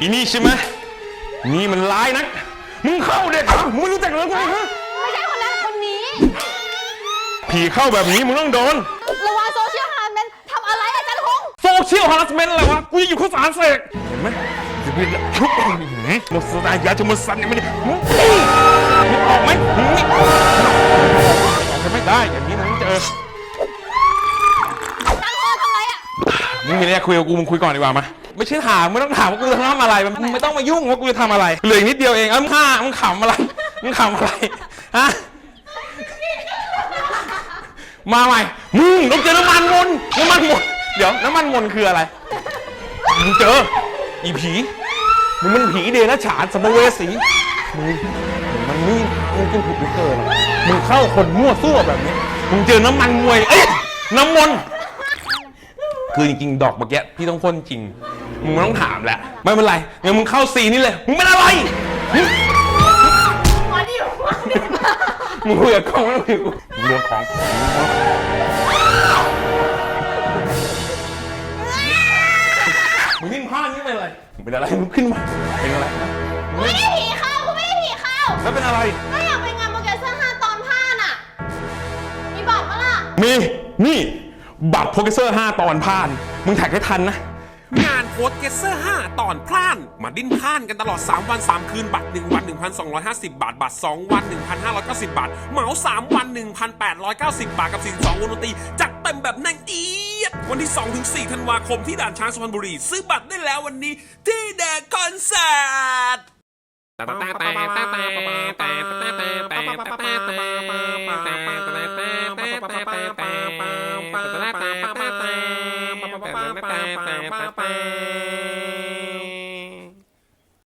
อีนี่ใช่ไหมนี่มันร้ายนัก มึงเข้าเด็กเหรอมึงไม่รู้จักเลยไงฮะไม่ใช่คนนั้นคนนี้ ผีเข้าแบบนี้มึงต้องโดน ระวังโซเชียลฮาร์เมนทำอะไรอาจารย์คงโซเชียลฮาร์สเมนต์อะไรวะ กูจะอยู่ข้าวสารเสกเห็นไหมจะเป็นทุกคนหมดสตายาจะหมดสันยังไม่ได้มึงมึงออกไหมมึงนี่ออกจะไม่ได้อย่างนี้มึงต้องเจออาจารย์คงทำอะไรอะ มึงมีอะไรจะคุยกับกูมึงคุยก่อนดีกว่ามา ไม่ใช่ถามไม่ต้องถามว่ากูจะทำอะไรมึงไม่ต้องมายุ่งว่ากูจะทำอะไรเหลืออีกนิดเดียวเองเอ้ามึงฆ่ามึงขำอะไรมึงขำอะไรฮะมาใหม่มึงต้องเจอน้ำมันมนต์น้ำมันมนต์เดี๋ยวน้ำมันมนต์คืออะไรมึงเจออีผีมึงมันผีเดรัจฉานสัมภเวสีมึงมันนี่มึงกินผิดหรือเกินมึงเข้าคนมั่วซั่วแบบนี้มึงเจอน้ำมันมวยเอ้ยน้ำมนต์คือจริงๆ ดอกเมื่อกี้พี่ต้องพ่นจริง มึงไม่ต้องถามแหละ ไม่เป็นไรงั้นมึงเข้าซีนนี่เลย มึงเป็นอะไรหึมาดิมาดิมึงคุยกับกล้องไม่ต้องคุยกับกูมึงโดนของ มึงนิ่งพลาดนี่เป็นอะไรมึงเป็นอะไร มึงขึ้นมา เป็นอะไรมึงไม่ได้ผีเข้ากูไม่ได้ผีเข้าแล้วเป็นอะไร ก็อยากไปงานโปรแกรมเซอร์ห้าตอนผ้าน่ะ มีบอกปะล่ะ มี นี่ บัตรโปรเกรสเซอร์ 5 ตอนผ่าน มึงแท็กให้ทันนะ งานโค้ดเกสเซอร์ 5 ตอนพล่าน มาดิ้นพล่านกันตลอด 3 วัน 3 คืน บัตร 1 วัน 1,250 บาท บัตร 2 วัน 1,590 บาท เหมา 3 วัน 1,890 บาท กับ 42วงดนตรีจัดเต็มแบบแน่งอีดวันที่ 2-4 ธันวาคมที่ด่านช้างสุพรรณบุรี ซื้อบัตรได้แล้ววันนี้ที่แดกคอนเสิร์ต ปาปาปาปา